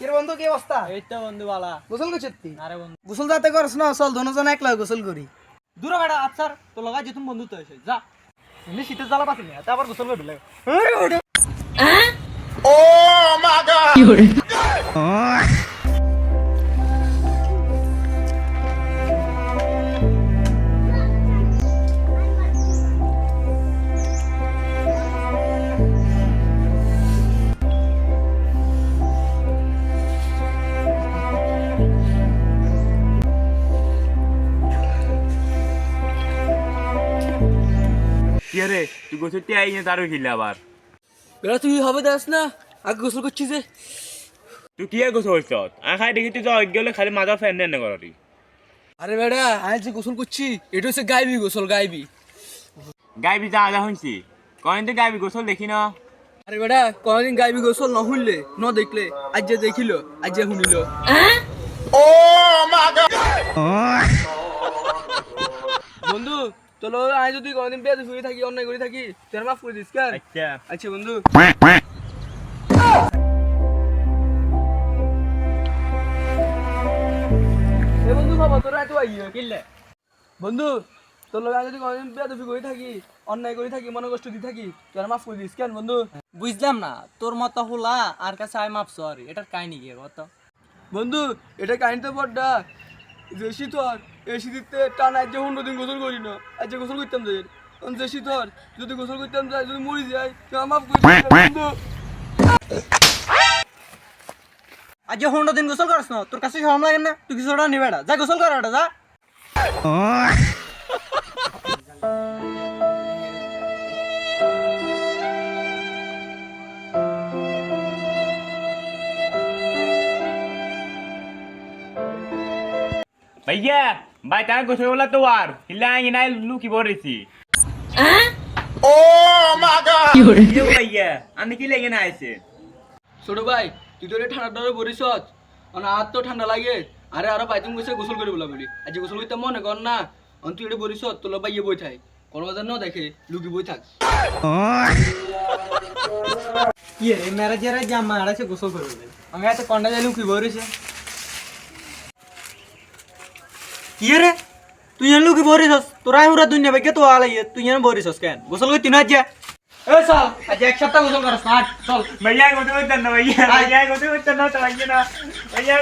কিরে বন্ধু কি অবস্থা? এই তো বন্ধু বালা। গোসল করছিস তুই? আরে বন্ধু। গোসল যাতে করছ না চল দুজন একলা গোসল করি। দূর বেটা আচ্ছা তো লগা যেতুম বন্ধু তো এসে যা। এমনি শীতের জ্বালা পাচ্ছি না আবার গোসল করে দিলে। কি রে তুই গোসলতে আই না তারও খিলে আবার। বেটা তুই হবে দাস না? আগে গোসল করছিস যে। তুই কি আর গোসল করছ আর খাই দেখি তুই অজ্ঞ হলে খালি মাথা ফ্যান দেন না করি আরে বেটা আমি যে গোসল করছি এটা হচ্ছে গাইবি গোসল গাইবি। গাইবি যা আদা শুনছি। কয়েন তো গাইবি গোসল দেখি না? আরে বেটা কোনদিন গাইবি গোসল ন শুনলে ন দেখলে আজ যে দেখিল আজ যে শুনিল। বন্ধু চলো আমি যদি কোনদিন পেয়ে শুয়ে থাকি অন্যায় করে থাকি তোর মাফ করে দিস কেন আচ্ছা। আচ্ছা বন্ধু। বন্ধু বাবা তোরা এত আইয়ে। কিনলে বন্ধু তোর লোক যদি কোনদিন বেদবি করে থাকি অন্যায় করে থাকি মনে কষ্ট দিয়ে থাকি তোর মাফ করে দিস কেন বন্ধু? বুঝলাম না তোর মতো হুলা আর কাছে আই মাপ সরি এটার কাহিনী কি কত বন্ধু এটা কাহিনী তো বড্ডা জেসি তোর এই শীতে টান যে পনেরো দিন গোসল করি না আর যে গোসল করতাম যাই জেসি আর যদি গোসল করতাম যাই যদি মরি যাই তো মাফ করি আজ পনেরো দিন গোসল করিস না তোর কাছে সরম লাগে না তুই কিছু নিবে না। যা গোসল কর যা। ভাইয়া ভাই তার গোসল বলা তো আর। হিলা আই নাই লুকি বলেছি ও মা গড ভাইয়া আমি কি লেগে না আইছে? ছোট ভাই তুই তো ঠান্ডা ডরে বলিস মানে আর তো ঠান্ডা লাগে। আরে আরও পাইতুম গেছে গোসল করে বলা বলি। আজ গোসল করতে মনে কর না। অন তুই এটা বলিস তোর বাইয়ে বই থাই কোনো কথা ন দেখে লুকি বই থাক। কি রে মেরা জেরা জামা আড়াইছে গোসল করে আমি এত কন্ডা জানি কি বরিছে কি রে তুই জানলু কি বরিছস তোরা হুরা দুনিয়া বাইকে তো আলাই তুই জান বরিছস কেন? গোসল কই তিন হাজার এ চল আজ এক সপ্তাহ গোসল কর স্টার্ট চল। ভাইয়া গোসল করতে না ভাইয়া। ভাইয়া গোসল করতে না তো ভাইয়া না। ভাইয়া